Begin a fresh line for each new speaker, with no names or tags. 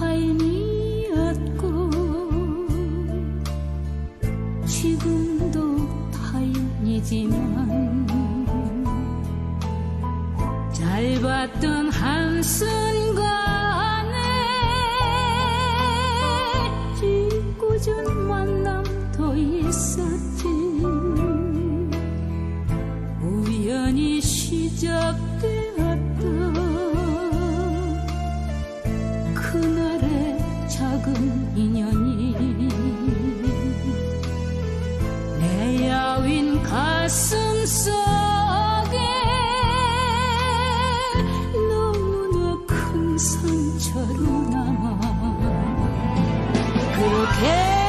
타인이었고 지금도 타인이지만 짧았던 한순간에 짓궂은 만남도 있었지. 우연히 시작되 작은 인연이 내 야윈 가슴 속에 너무나 큰 상처로 남아 그렇게